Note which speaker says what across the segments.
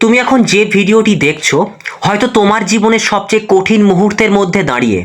Speaker 1: তুমি এখন যে ভিডিওটি দেখছ, হয়তো তোমার জীবনের সবচেয়ে কঠিন মুহূর্তের মধ্যে দাঁড়িয়ে।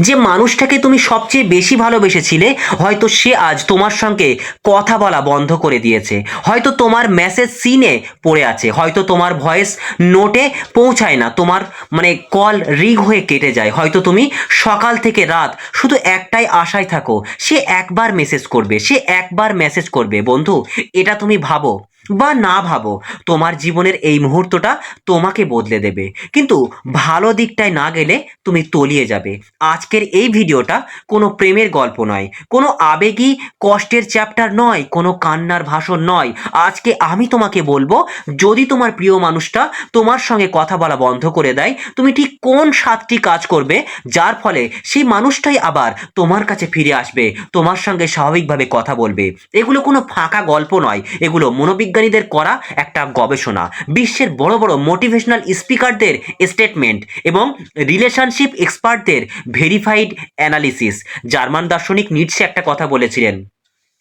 Speaker 1: যে মানুষটাকে তুমি সবচেয়ে বেশি ভালোবেসেছিলে, হয়তো সে আজ তোমার সঙ্গে কথা বলা বন্ধ করে দিয়েছে। হয়তো তোমার মেসেজ সিনে পড়ে আছে। হয়তো তোমার ভয়েস নোটে পৌঁছায় না। তোমার মানে কল রিগ হয়ে কেটে যায়। হয়তো তুমি সকাল থেকে রাত শুধু একটাই আশায় থাকো। সে একবার মেসেজ করবে। সে একবার মেসেজ করবে। বন্ধু, এটা তুমি ভাবো। বা না ভাবো, তোমার জীবনের এই মুহূর্তটা তোমাকে বদলে দেবে। কিন্তু ভালো দিকটায় না গেলে তুমি তলিয়ে যাবে। আজকের এই ভিডিওটা কোনো প্রেমের গল্প নয়, কোনো আবেগী কষ্টের চ্যাপ্টার নয়, কোনো কান্নার ভাষণ নয়। আজকে আমি তোমাকে বলব, যদি তোমার প্রিয় মানুষটা তোমার সঙ্গে কথা বলা বন্ধ করে দেয়, তুমি ঠিক কোন সাতটি কাজ করবে? যার ফলে সেই মানুষটাই আবার তোমার কাছে ফিরে আসবে, তোমার সঙ্গে স্বাভাবিকভাবে কথা বলবে। এগুলো কোনো ফাঁকা গল্প নয়, এগুলো মনোবিজ্ঞানীদের করা একটা গবেষণা। বিশ্বের বড় বড় মোটিভেশনাল স্পিকারদের স্টেটমেন্ট এবং রিলেশনশিপ এক্সপার্টদের ভেরিফাইড অ্যানালিসিস জার্মান দার্শনিক নিটসে একটা কথা বলেছিলেন,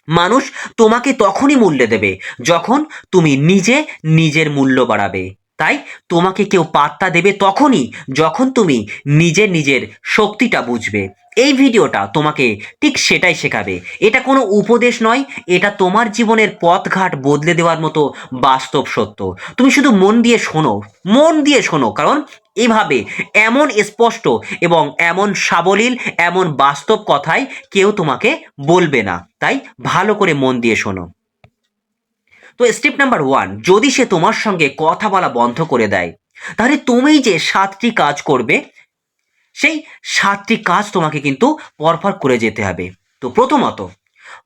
Speaker 1: মানুষ তোমাকে তখনই মূল্য দেবে যখন তুমি নিজে নিজের মূল্য বাড়াবে। তাই তোমাকে কেউ পাত্তা দেবে তখনই যখন তুমি নিজে নিজের শক্তিটা বুঝবে। এই ভিডিওটা তোমাকে ঠিক সেটাই শেখাবে। এটা কোনো উপদেশ নয়, এটা তোমার জীবনের পথঘাট বদলে দেওয়ার মতো বাস্তব সত্য। তুমি শুধু মন দিয়ে শোনো, মন দিয়ে শোনো, কারণ এভাবে এমন স্পষ্ট এবং এমন সাবলীল, এমন বাস্তব কথাই কেউ তোমাকে বলবে না। তাই ভালো করে মন দিয়ে শোনো। তো স্টেপ নাম্বার ওয়ান যদি সে তোমার সঙ্গে কথা বলা বন্ধ করে দেয়, তাহলে তুমি যে সাতটি কাজ করবে সেই সাতটি কাজ তোমাকে কিন্তু পরপর করে যেতে হবে। তো প্রথমত,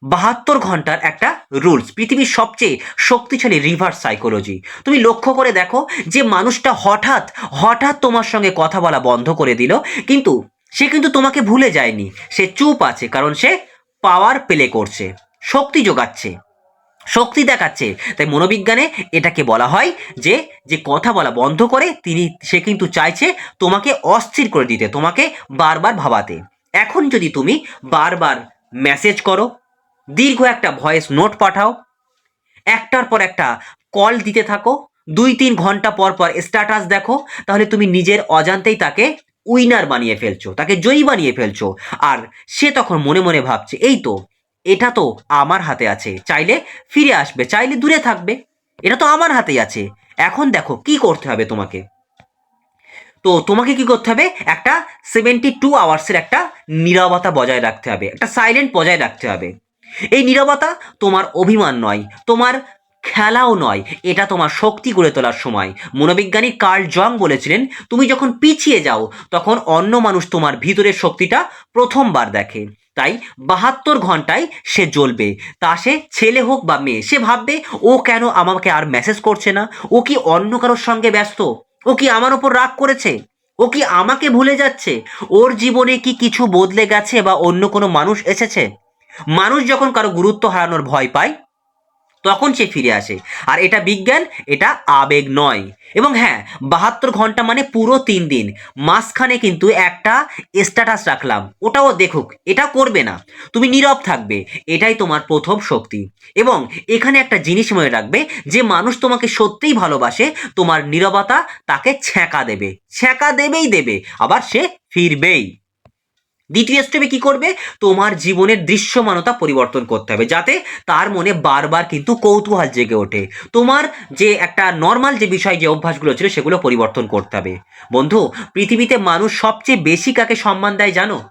Speaker 1: বাহাত্তর ঘণ্টার একটা রুলস পৃথিবীর সবচেয়ে শক্তিশালী রিভার্স সাইকোলজি তুমি লক্ষ্য করে দেখো যে মানুষটা হঠাৎ হঠাৎ তোমার সঙ্গে কথা বলা বন্ধ করে দিল, কিন্তু সে কিন্তু তোমাকে ভুলে যায়নি। সে চুপ আছে, কারণ সে পাওয়ার প্লে করছে, শক্তি যোগাচ্ছে। শক্তি দেখাচ্ছে। তাই মনোবিজ্ঞানে এটাকে বলা হয় যে যে কথা বলা বন্ধ করে তিনি, সে কিন্তু চাইছে তোমাকে অস্থির করে দিতে, তোমাকে বারবার ভাবাতে। এখন যদি তুমি বারবার মেসেজ করো, দীর্ঘ একটা ভয়েস নোট পাঠাও, একটার পর একটা কল দিতে থাকো, দুই তিন ঘণ্টা পর পর স্ট্যাটাস দেখো, তাহলে তুমি নিজের অজান্তেই তাকে উইনার বানিয়ে ফেলছো, তাকে জয়ী বানিয়ে ফেলছো। আর সে তখন মনে মনে ভাবছে, এই তো এটা তো আমার হাতে আছে। চাইলে ফিরে আসবে, চাইলে দূরে থাকবে। এটা তো আমার হাতেই আছে। এখন দেখো, কি করতে হবে তোমাকে? তো তোমাকে কি করতে হবে? একটা সেভেন্টি টু আওয়ার্সের একটা নীরবতা বজায় রাখতে হবে। একটা সাইলেন্ট বজায় রাখতে হবে। এই নীরবতা তোমার অভিমান নয়, তোমার খেলাও নয়। এটা তোমার শক্তি গড়ে তোলার সময়। মনোবিজ্ঞানী কার্ল জং বলেছিলেন, তুমি যখন পিছিয়ে যাও, তখন অন্য মানুষ তোমার ভিতরের শক্তিটা প্রথমবার দেখে। তাই বাহাত্তর ঘন্টায় সে জ্বলবে। তা সে ছেলে হোক বা মেয়ে, সে ভাববে, ও কেন আমাকে আর মেসেজ করছে না? ও কি অন্য কারোর সঙ্গে ব্যস্ত? ও কি আমার ওপর রাগ করেছে? ও কি আমাকে ভুলে যাচ্ছে? ওর জীবনে কি কিছু বদলে গেছে বা অন্য কোনো মানুষ এসেছে? মানুষ যখন কারও গুরুত্ব হারানোর ভয় পায় তখন সে ফিরে আসে। আর এটা বিজ্ঞান, এটা আবেগ নয়। এবং হ্যাঁ বাহাত্তর ঘণ্টা মানে পুরো তিন দিন। মাঝখানে কিন্তু একটা স্ট্যাটাস রাখলাম। ওটাও দেখুক, এটা করবে না। তুমি নীরব থাকবে। এটাই তোমার প্রথম শক্তি। এবং এখানে একটা জিনিস মনে রাখবে যে মানুষ তোমাকে সত্যিই ভালোবাসে, তোমার নীরবতা তাকে ছ্যাঁকা দেবে। ছ্যাঁকা দেবেই দেবে, আবার সে ফিরবেই। দ্বিতীয় স্টেপে কি করবে? তোমার জীবনের দৃশ্যমানতা পরিবর্তন করতে হবে, যাতে তার মনে বারবার কিন্তু কৌতূহল জেগে ওঠে। তোমার যে একটা নর্মাল যে বিষয়, যে অভ্যাসগুলো ছিল, সেগুলো পরিবর্তন করতে হবে। বন্ধু, পৃথিবীতে মানুষ সবচেয়ে বেশি কাকে সম্মান দেয় জানো?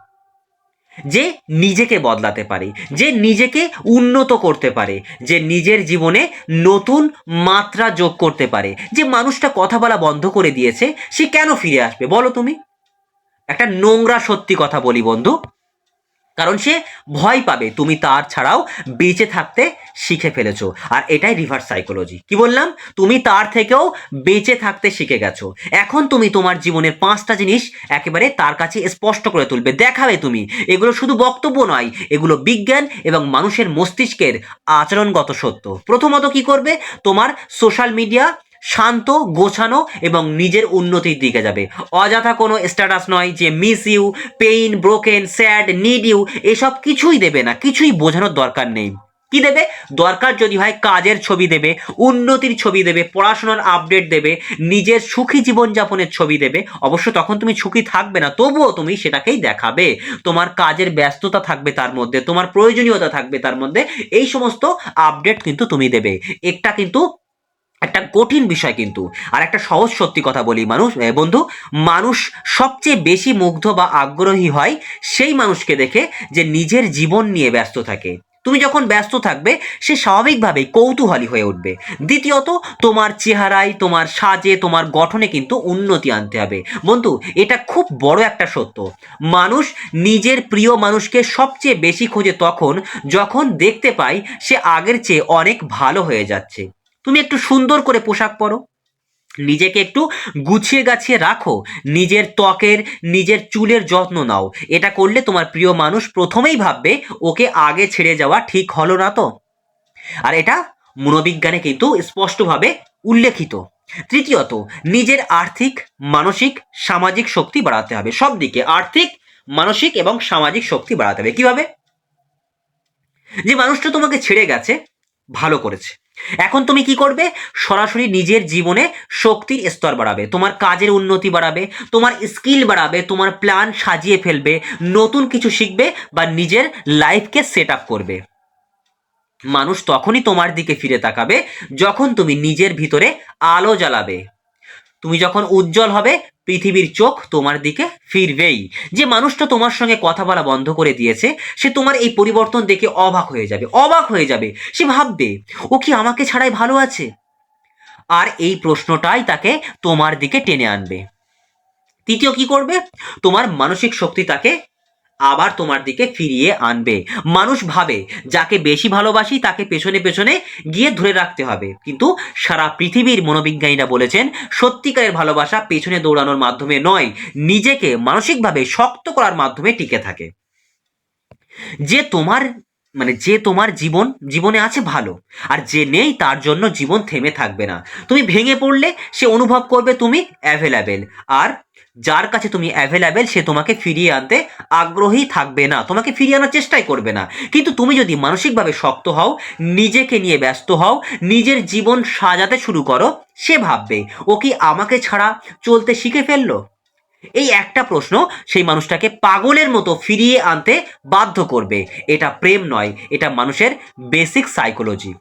Speaker 1: যে নিজেকে বদলাতে পারে, যে নিজেকে উন্নত করতে পারে, যে নিজের জীবনে নতুন মাত্রা যোগ করতে পারে। যে মানুষটা কথা বলা বন্ধ করে দিয়েছে, সে কেন ফিরে আসবে? বলো তুমি। একটা নোংরা সত্যি কথা বলি বন্ধু। কারণ সে ভয় পাবে, তুমি তার ছাড়াও বেঁচে থাকতে শিখে ফেলেছো। আর এটাই রিভার্স সাইকোলজি কি বললাম? তুমি তার থেকেও বেঁচে থাকতে শিখে গেছো। এখন তুমি তোমার জীবনের পাঁচটা জিনিস একেবারে তার কাছে স্পষ্ট করে তুলবে। দেখাবে তুমি। এগুলো শুধু বক্তব্য নয়, এগুলো বিজ্ঞান এবং মানুষের মস্তিষ্কের আচরণগত সত্য। প্রথমত কি করবে? তোমার সোশ্যাল মিডিয়া শান্ত, গোছানো এবং নিজের উন্নতির দিকে যাবে। অযথা কোনো স্ট্যাটাস নয় যে miss you pain broken sad need you এসব কিছুই দেবে না, কিছুই বোঝানোর দরকার নেই। কি দেবে? দরকার যদি হয় কাজের ছবি দেবে, উন্নতির ছবি দেবে, পড়াশোনার আপডেট দেবে, নিজের সুখী জীবনযাপনের ছবি দেবে। অবশ্য তখন তুমি সুখী থাকবে না, তবুও তুমি সেটাকেই দেখাবে। তোমার কাজের ব্যস্ততা থাকবে তার মধ্যে, তোমার প্রয়োজনীয়তা থাকবে তার মধ্যে, এই সমস্ত আপডেট কিন্তু তুমি দেবে। একটা কিন্তু একটা কঠিন বিষয় কিন্তু। আর একটা সহজ সত্যি কথা বলি মানুষ বন্ধু, মানুষ সবচেয়ে বেশি মুগ্ধ বা আগ্রহী হয় সেই মানুষকে দেখে যে নিজের জীবন নিয়ে ব্যস্ত থাকে। তুমি যখন ব্যস্ত থাকবে, সে স্বাভাবিকভাবেই কৌতূহলী হয়ে উঠবে। দ্বিতীয়ত, তোমার চেহারায়, তোমার সাজে, তোমার গঠনে কিন্তু উন্নতি আনতে হবে। বন্ধু, এটা খুব বড় একটা সত্য। মানুষ নিজের প্রিয় মানুষকে সবচেয়ে বেশি খোঁজে তখন, যখন দেখতে পায় সে আগের চেয়ে অনেক ভালো হয়ে যাচ্ছে। তুমি একটু সুন্দর করে পোশাক পরো। নিজেকে একটু গুছিয়ে গাছিয়ে রাখো। নিজের ত্বকের, নিজের চুলের যত্ন নাও। এটা করলে তোমার প্রিয় মানুষ প্রথমেই ভাববে, ওকে আগে ছেড়ে যাওয়া ঠিক হলো না তো? আর এটা মনোবিজ্ঞানে কিন্তু স্পষ্টভাবে উল্লেখিত। তৃতীয়ত, নিজের আর্থিক, মানসিক, সামাজিক শক্তি বাড়াতে হবে। সব দিকে আর্থিক, মানসিক এবং সামাজিক শক্তি বাড়াতে হবে। কীভাবে? যে মানুষটা তোমাকে ছেড়ে গেছে, ভালো করেছে। এখন তুমি কি করবে? সরাসরি নিজের জীবনে শক্তির স্তর বাড়াবে, তোমার কাজের উন্নতি বাড়াবে, তোমার স্কিল বাড়াবে, তোমার প্ল্যান সাজিয়ে ফেলবে, নতুন কিছু শিখবে বা নিজের লাইফকে সেট আপ করবে। মানুষ তখনই তোমার দিকে ফিরে তাকাবে যখন তুমি নিজের ভিতরে আলো জ্বালাবে। তুমি যখন উজ্জ্বল হবে, পৃথিবীর চোখ তোমার দিকে ফিরবেই। যে মানুষটা তোমার সঙ্গে কথা বলা বন্ধ করে দিয়েছে, সে তোমার এই পরিবর্তন দেখে অবাক হয়ে যাবে, অবাক হয়ে যাবে। সে ভাববে, ও কি আমাকে ছাড়াই ভালো আছে? আর এই প্রশ্নটাই তাকে তোমার দিকে টেনে আনবে। তৃতীয় কি করবে? তোমার মানসিক শক্তি তাকে আবার তোমার দিকে ফিরিয়ে আনবে। মানুষ ভাবে, যাকে বেশি ভালোবাসি তাকে পেছনে পেছনে গিয়ে ধরে রাখতে হবে। কিন্তু সারা পৃথিবীর মনোবিজ্ঞানীরা বলেছেন, সত্যিকারের ভালোবাসা পেছনে দৌড়ানোর মাধ্যমে নয়, নিজেকে মানসিকভাবে শক্ত করার মাধ্যমে টিকে থাকে। যে তোমার মানে যে তোমার জীবন, জীবনে আছে ভালো, আর যে নেই তার জন্য জীবন থেমে থাকবে না। তুমি ভেঙে পড়লে সে অনুভব করবে তুমি অ্যাভেলেবেল আর যার কাছে তুমি অ্যাভেলেবেল সে তোমাকে ফিরিয়ে আনতে আগ্রহী থাকবে না। তোমাকে ফিরিয়ে আনার চেষ্টাই করবে না। কিন্তু তুমি যদি মানসিকভাবে শক্ত হও, নিজেকে নিয়ে ব্যস্ত হও, নিজের জীবন সাজাতে শুরু করো, সে ভাববে, ও কি আমাকে ছাড়া চলতে শিখে ফেলল? এই একটা প্রশ্ন সেই মানুষটাকে পাগলের মতো ফিরিয়ে আনতে বাধ্য করবে। এটা প্রেম নয়, এটা মানুষের বেসিক সাইকোলজি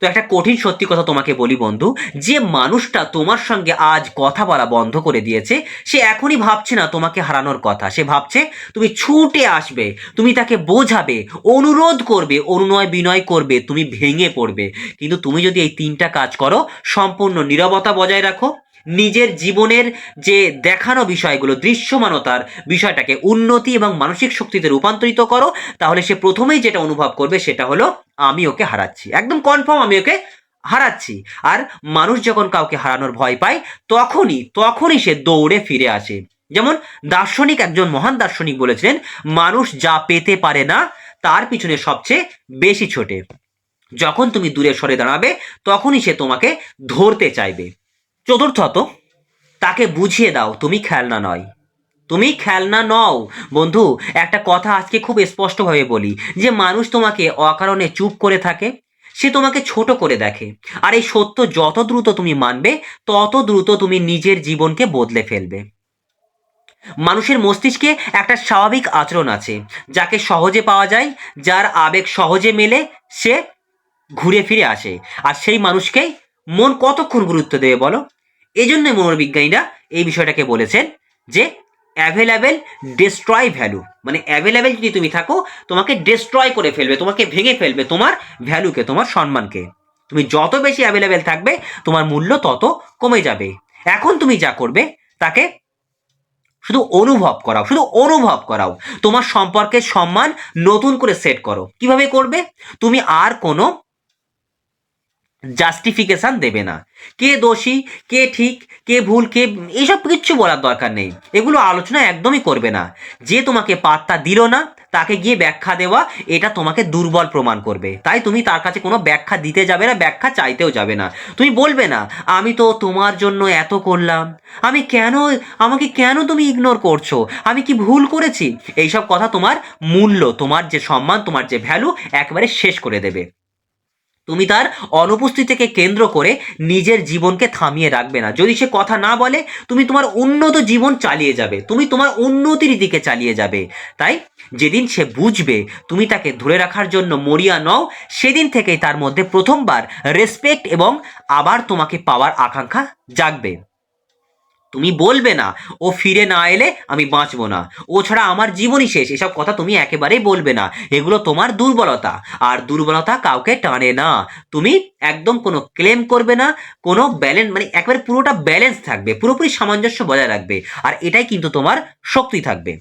Speaker 1: তো একটা কঠিন সত্যি কথা তোমাকে বলি বন্ধু, যে মানুষটা তোমার সঙ্গে আজ কথা বলা বন্ধ করে দিয়েছে, সে এখনই ভাবছে না তোমাকে হারানোর কথা। সে ভাবছে, তুমি ছুটে আসবে, তুমি তাকে বোঝাবে, অনুরোধ করবে, অনুনয় বিনয় করবে, তুমি ভেঙে পড়বে। কিন্তু তুমি যদি এই তিনটা কাজ করো, সম্পূর্ণ নিরবতা বজায় রাখো নিজের জীবনের যে দেখানো বিষয়গুলো, দৃশ্যমানতার বিষয়টাকে উন্নতি এবং মানসিক শক্তিতে রূপান্তরিত করো, তাহলে সে প্রথমেই যেটা অনুভব করবে সেটা হলো, আমি ওকে হারাচ্ছি। একদম কনফার্ম আমি ওকে হারাচ্ছি। আর মানুষ যখন কাউকে হারানোর ভয় পায়, তখনই তখনই সে দৌড়ে ফিরে আসে। যেমন দার্শনিক একজন মহান দার্শনিক বলেছিলেন, মানুষ যা পেতে পারে না, তার পিছনে সবচেয়ে বেশি ছোটে। যখন তুমি দূরে সরে দাঁড়াবে, তখনই সে তোমাকে ধরতে চাইবে। চতুর্থত, তাকে বুঝিয়ে দাও, তুমি খেলনা নয়। তুমি খেলনা নও। বন্ধু, একটা কথা আজকে খুব স্পষ্টভাবে বলি। যে মানুষ তোমাকে অকারণে চুপ করে থাকে, সে তোমাকে ছোট করে দেখে। আর এই সত্য যত দ্রুত তুমি মানবে, তত দ্রুত তুমি নিজের জীবনকে বদলে ফেলবে। মানুষের মস্তিষ্কে একটা স্বাভাবিক আচরণ আছে, যাকে সহজে পাওয়া যায়, যার আবেগ সহজে মেলে, সে ঘুরে ফিরে আসে। আর সেই মানুষকেই মন কতক্ষণ গুরুত্ব দেবে বলো? এই জন্য মনোবিজ্ঞানীরা এই বিষয়টাকে বলেছেন যে অ্যাভেলেবেল ডিস্ট্রয় ভ্যালু মানে অ্যাভেলেবেল যদি তুমি থাকো, তোমাকে ডিস্ট্রয় করে ফেলবে, তোমাকে ভেঙে ফেলবে তোমার ভ্যালুকে তোমার সম্মানকে। তুমি যত বেশি অ্যাভেলেবেল থাকবে, তোমার মূল্য তত কমে যাবে। এখন তুমি যা করবে, তাকে শুধু অনুভব করাও, শুধু অনুভব করাও। তোমার সম্পর্কের সম্মান নতুন করে সেট করো। কীভাবে করবে? তুমি আর কোনো জাস্টিফিকেশন দেবে না। কে দোষী, কে ঠিক, কে ভুল, কে এইসব কিচ্ছু বলার দরকার নেই। এগুলো আলোচনা একদমই করবে না। যে তোমাকে পাত্তা দিল না, তাকে গিয়ে ব্যাখ্যা দেওয়া, এটা তোমাকে দুর্বল প্রমাণ করবে। তাই তুমি তার কাছে কোনো ব্যাখ্যা দিতে যাবে না, ব্যাখ্যা চাইতেও যাবে না। তুমি বলবে না, আমি তো তোমার জন্য এত করলাম। আমি কেন, আমাকে কেন তুমি ইগনোর করছ? আমি কি ভুল করেছি? এইসব কথা তোমার মূল্য, তোমার যে সম্মান, তোমার যে ভ্যালু একবারে শেষ করে দেবে। তুমি তার অনুপস্থিতিকে কেন্দ্র করে নিজের জীবনকে থামিয়ে রাখবে না। যদি সে কথা না বলে, তুমি তোমার উন্নত জীবন চালিয়ে যাবে। তুমি তোমার উন্নতির দিকে চালিয়ে যাবে। তাই যেদিন সে বুঝবে তুমি তাকে ধরে রাখার জন্য মরিয়া নও, সেদিন থেকেই তার মধ্যে প্রথমবার রেসপেক্ট এবং আবার তোমাকে পাওয়ার আকাঙ্ক্ষা জাগবে। তুমি বলবে না, ও ফিরে না এলে আমি বাঁচবো না। ও ছাড়া আমার জীবনই শেষ, এসব কথা তুমি একেবারেই বলবে না। এগুলো তোমার দুর্বলতা, আর দুর্বলতা কাউকে টানে না। তুমি একদম কোনো ক্লেম করবে না, কোনো ব্যালেন্স মানে একেবারে পুরোটা ব্যালেন্স থাকবে, পুরোপুরি সামঞ্জস্য বজায় রাখবে, আর এটাই কিন্তু তোমার শক্তি থাকবে।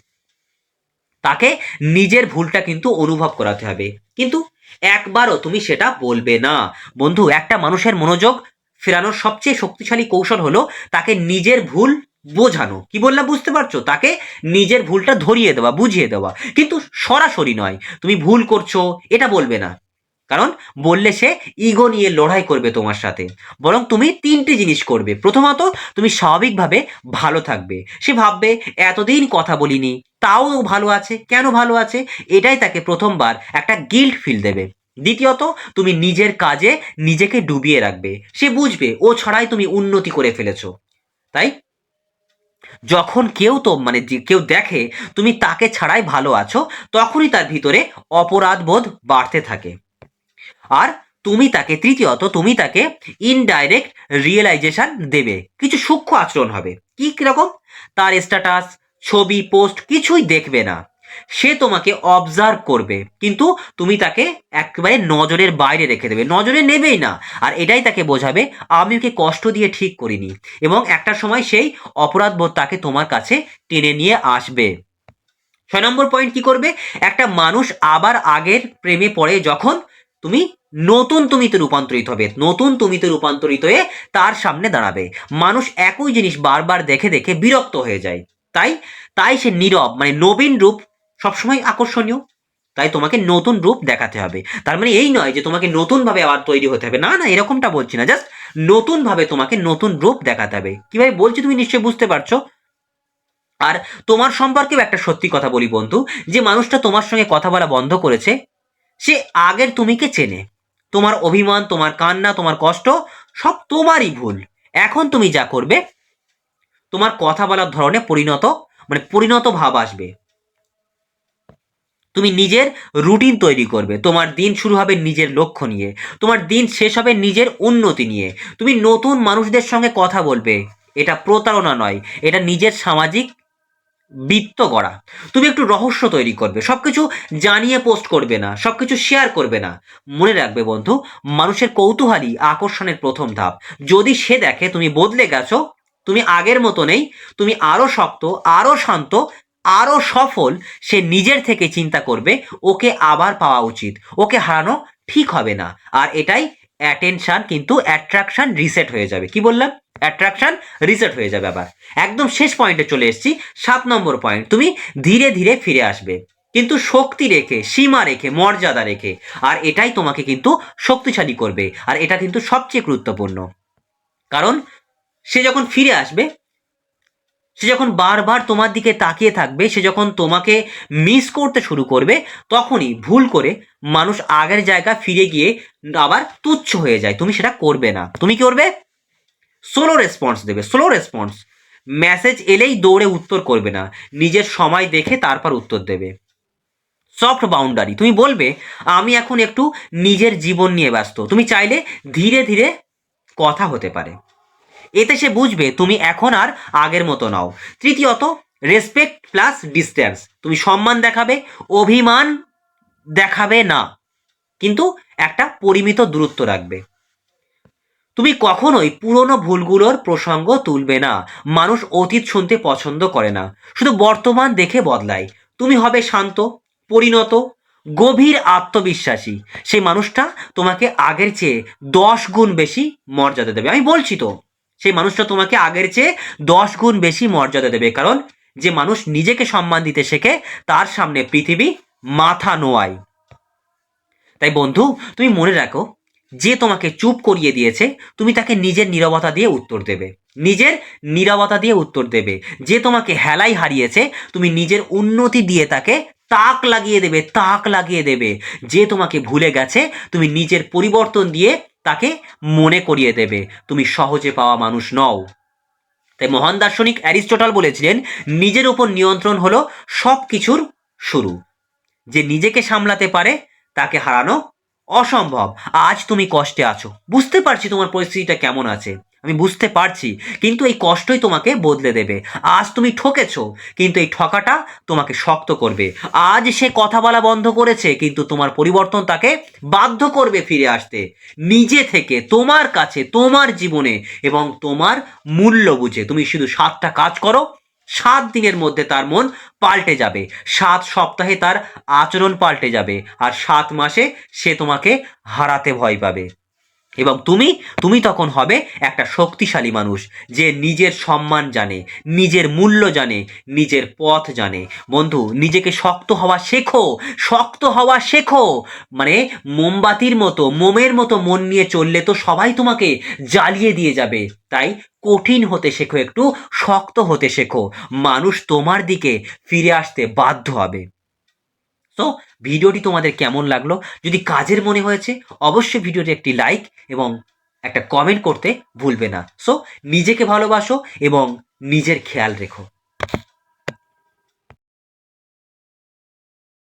Speaker 1: তাকে নিজের ভুলটা কিন্তু অনুভব করাতে হবে। কিন্তু একবারও তুমি সেটা বলবে না। বন্ধু, একটা মানুষের মনোযোগ ফেরানোর সবচেয়ে শক্তিশালী কৌশল হলো তাকে নিজের ভুল বোঝানো। কি বললাম বুঝতে পারছ? তাকে নিজের ভুলটা ধরিয়ে দেওয়া, বুঝিয়ে দেওয়া। কিন্তু সরাসরি নয়, তুমি ভুল করছ, এটা বলবে না। কারণ বললে সে ইগো নিয়ে লড়াই করবে তোমার সাথে। বরং তুমি তিনটি জিনিস করবে। প্রথমত, তুমি স্বাভাবিকভাবে ভালো থাকবে। সে ভাববে, এতদিন কথা বলিনি, তাও ভালো আছে, কেন ভালো আছে? এটাই তাকে প্রথমবার একটা গিল্ট ফিল দেবে। দ্বিতীয়ত, তুমি নিজের কাজে নিজেকে ডুবিয়ে রাখবে। সে বুঝবে, ও ছাড়াই তুমি উন্নতি করে ফেলেছো। তাই? যখন কেউ তো মানে কেউ দেখে, তুমি তাকে ছাড়াই ভালো আছো, তখনই তার ভিতরে অপরাধ বোধ বাড়তে থাকে। আর তুমি তাকে, তৃতীয়ত, তুমি তাকে ইনডাইরেক্ট রিয়েলাইজেশন দেবে। কিছু সূক্ষ্ম আচরণ হবে। কি কীরকম? তার স্ট্যাটাস ছবি পোস্ট কিছুই দেখবে না। সে তোমাকে অবজার্ভ করবে। কিন্তু তুমি তাকে একেবারে নজরের বাইরে রেখে দেবে। নজরে নেবেই না। আর এটাই তাকে বোঝাবে, আমি ওকে কষ্ট দিয়ে ঠিক করিনি। এবং একটা সময় সেই অপরাধ বোধ তাকে তোমার কাছে টেনে নিয়ে আসবে। ছয় নম্বর পয়েন্ট কি করবে? একটা মানুষ আবার আগের প্রেমে পড়ে যখন তুমি নতুন তুমিতে রূপান্তরিত হবে। নতুন তুমিতে রূপান্তরিত হয়ে তার সামনে দাঁড়াবে। মানুষ একই জিনিস বারবার দেখে দেখে বিরক্ত হয়ে যায়। তাই তাই সে নীরব মানে নবীন রূপ সবসময় আকর্ষণীয়। তাই তোমাকে নতুন রূপ দেখাতে হবে। তার মানে এই নয় যে তোমাকে নতুনভাবে আবার তৈরি হতে হবে। না না, এরকমটা বলছি না। জাস্ট নতুনভাবে তোমাকে নতুন রূপ দেখাতে হবে। কীভাবে বলছি তুমি নিশ্চয়ই বুঝতে পারছ? আর তোমার সম্পর্কেও একটা সত্যি কথা বলি বন্ধু। যে মানুষটা তোমার সঙ্গে কথা বলা বন্ধ করেছে, সে আগের তুমিকে চেনে। তোমার অভিমান, তোমার কান্না, তোমার কষ্ট, সব তোমারই ভুল। এখন তুমি যা করবে, তোমার কথা বলার ধরনে পরিণত মানে পরিণত ভাব আসবে। তুমি নিজের রুটিন তৈরি করবে। তোমার দিন শুরু হবে নিজের লক্ষ্য নিয়ে। তোমার দিন শেষ হবে নিজের উন্নতি নিয়ে। তুমি নতুন মানুষদের সঙ্গে কথা বলবে। এটা প্রতারণা নয়, এটা নিজের সামাজিক বৃত্ত করা তুমি একটু রহস্য তৈরি করবে। সবকিছু জানিয়ে পোস্ট করবে না সব কিছু শেয়ার করবে না। মনে রাখবে বন্ধু, মানুষের কৌতূহলী আকর্ষণের প্রথম ধাপ। যদি সে দেখে তুমি বদলে গেছো, তুমি আগের মতো নেই তুমি আরও শক্ত আরও শান্ত আরও সফল সে নিজের থেকে চিন্তা করবে, ওকে আবার পাওয়া উচিত। ওকে হারানো ঠিক হবে না। আর এটাই অ্যাটেনশন কিন্তু অ্যাট্রাকশন রিসেট হয়ে যাবে। কি বললাম? অ্যাট্রাকশন রিসেট হয়ে যাবে আবার। একদম শেষ পয়েন্টে চলে এসেছি। সাত নম্বর পয়েন্ট তুমি ধীরে ধীরে ফিরে আসবে। কিন্তু শক্তি রেখে, সীমা রেখে, মর্যাদা রেখে, আর এটাই তোমাকে কিন্তু শক্তিশালী করবে। আর এটা কিন্তু সবচেয়ে গুরুত্বপূর্ণ। কারণ সে যখন ফিরে আসবে সে যখন বারবার তোমার দিকে তাকিয়ে থাকবে, সে যখন তোমাকে মিস করতে শুরু করবে, তখনই ভুল করে মানুষ আগের জায়গা ফিরে গিয়ে আবার তুচ্ছ হয়ে যায়। তুমি সেটা করবে না। তুমি কি করবে? স্লো রেসপন্স দেবে। স্লো রেসপন্স মেসেজ এলেই দৌড়ে উত্তর করবে না। নিজের সময় দেখে তারপর উত্তর দেবে। সফট বাউন্ডারি তুমি বলবে, আমি এখন একটু নিজের জীবন নিয়ে ব্যস্ত। তুমি চাইলে ধীরে ধীরে কথা হতে পারে। এতে সে বুঝবে তুমি এখন আর আগের মতো নাও। তৃতীয়ত রেসপেক্ট প্লাস ডিস্টেন্স তুমি সম্মান দেখাবে, অভিমান দেখাবে না। কিন্তু একটা পরিমিত দূরত্ব রাখবে। তুমি কখনোই পুরনো ভুলগুলোর প্রসঙ্গ তুলবে না। মানুষ অতীত শুনতে পছন্দ করে না। শুধু বর্তমান দেখে বদলায়। তুমি হবে শান্ত, পরিণত, গভীর আত্মবিশ্বাসী। সেই মানুষটা তোমাকে আগের চেয়ে দশ গুণ বেশি মর্যাদা দেবে। আমি বলছি তো। সেই মানুষটা তোমাকে আগের চেয়ে দশ গুণ বেশি মর্যাদা দেবে। কারণ যে মানুষ নিজেকে সম্মান দিতে শেখে, তার সামনে পৃথিবী মাথা নোয়ায়। তাই বন্ধু, তুমি মনে রাখো, যে তোমাকে চুপ করিয়ে দিয়েছে, তুমি তাকে নিজের নীরবতা দিয়ে উত্তর দেবে। নিজের নীরবতা দিয়ে উত্তর দেবে। যে তোমাকে হেলাই হারিয়েছে, তুমি নিজের উন্নতি দিয়ে তাকে তাক লাগিয়ে দেবে, তাক লাগিয়ে দেবে। যে তোমাকে ভুলে গেছে, তুমি নিজের পরিবর্তন দিয়ে তাকে মনে করিয়ে দেবে। তুমি সহজে পাওয়া মানুষ নও। তাই মহান দার্শনিক অ্যারিস্টটল বলেছিলেন, নিজের ওপর নিয়ন্ত্রণ হলো সব কিছুর শুরু। যে নিজেকে সামলাতে পারে, তাকে হারানো অসম্ভব। আজ তুমি কষ্টে আছো। বুঝতে পারছি তোমার পরিস্থিতিটা কেমন আছে। আমি বুঝতে পারছি, কিন্তু এই কষ্টই তোমাকে বদলে দেবে। আজ তুমি ঠকেছ, কিন্তু এই ঠকাটা তোমাকে শক্ত করবে। আজ সে কথা বলা বন্ধ করেছে, কিন্তু তোমার পরিবর্তন তাকে বাধ্য করবে ফিরে আসতে। নিজে থেকে, তোমার কাছে, তোমার জীবনে এবং তোমার মূল্য বুঝে। তুমি শুধু সাতটা কাজ করো, সাত দিনের মধ্যে তার মন পাল্টে যাবে। সাত সপ্তাহে তার আচরণ পাল্টে যাবে, আর সাত মাসে সে তোমাকে হারাতে ভয় পাবে। এবং তুমি তুমি তখন হবে একটা শক্তিশালী মানুষ যে নিজের সম্মান জানে, নিজের মূল্য জানে, নিজের পথ জানে। বন্ধু, নিজেকে শক্ত হওয়া শেখো, শক্ত হওয়া শেখো। মানে মোমবাতির মতো, মোমের মতো মন নিয়ে চললে তো সবাই তোমাকে জ্বালিয়ে দিয়ে যাবে। তাই কঠিন হতে শেখো, একটু শক্ত হতে শেখো। মানুষ তোমার দিকে ফিরে আসতে বাধ্য হবে। তো ভিডিওটি তোমাদের কেমন লাগল? যদি কাজের মনে হয়েছে, অবশ্যই ভিডিওটি একটি লাইক এবং একটা কমেন্ট করতে ভুলবে না। সো নিজেকে ভালোবাসো এবং নিজের খেয়াল রেখো।